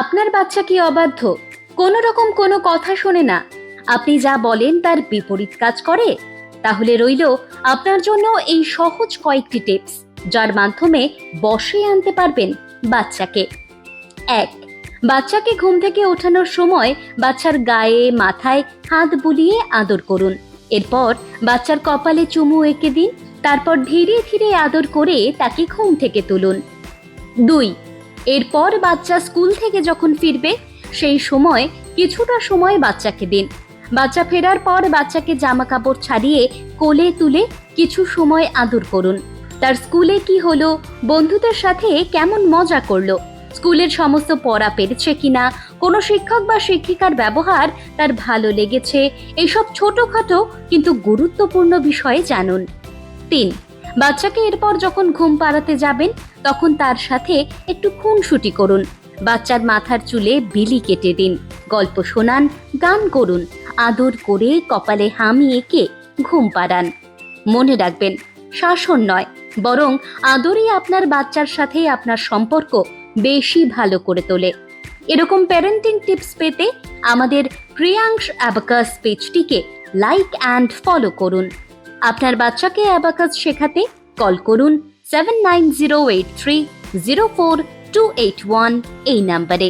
আপনার বাচ্চা কি অবাধ্য? কোনো রকম কোনো কথা শোনে না। আপনি যা বলেন তার বিপরীত কাজ করে। তাহলে রইল আপনার জন্য এই সহজ কয়েকটি টিপস, যার মাধ্যমে বসে আনতে পারবেন বাচ্চাকে। এক, বাচ্চাকে ঘুম থেকে ওঠানোর সময় বাচ্চার গায়ে, মাথায় হাত বুলিয়ে আদর করুন। এরপর বাচ্চার কপালে চুমু এঁকে দিন, তারপর ধীরে ধীরে আদর করে তাকে ঘুম থেকে তুলুন। দুই এরপর বাচ্চা স্কুল থেকে যখন ফিরবে, সেই সময় কিছুটা সময় বাচ্চাকে দিন। বাচ্চা ফেরার পর বাচ্চাকে জামা কাপড় ছাড়িয়ে কোলে তুলে কিছু সময় আদর করুন। তার স্কুলে কি হলো, বন্ধুদের সাথে কেমন মজা করল, স্কুলের সমস্ত পড়া পেরেছে কিনা, কোনো শিক্ষক বা শিক্ষিকার ব্যবহার তার ভালো লেগেছে, এইসব ছোটখাটো কিন্তু গুরুত্বপূর্ণ বিষয়ে জানুন। তিন, বাচ্চাকে এরপর যখন ঘুম পাড়াতে যাবেন তখন তার সাথে একটু খুনসুটি করুন। বাচ্চার মাথার চুলে বিলি কেটে দিন। গল্প শোনান, গান করুন, আদর করে কপালে হামি এঁকে ঘুম পাড়ান। মনে রাখবেন, শাসন নয়, বরং আদরই আপনার বাচ্চার সাথে আপনার সম্পর্ক বেশি ভালো করে তোলে। এরকম প্যারেন্টিং টিপস পেতে আমাদের প্রিয়াংশ অ্যাবাকাস পেজটিকে লাইক অ্যান্ড ফলো করুন। আপনার বাচ্চাকে অ্যাবাকাস শেখাতে কল করুন। seven nine zero eight three zero four two eight one এই নাম্বারে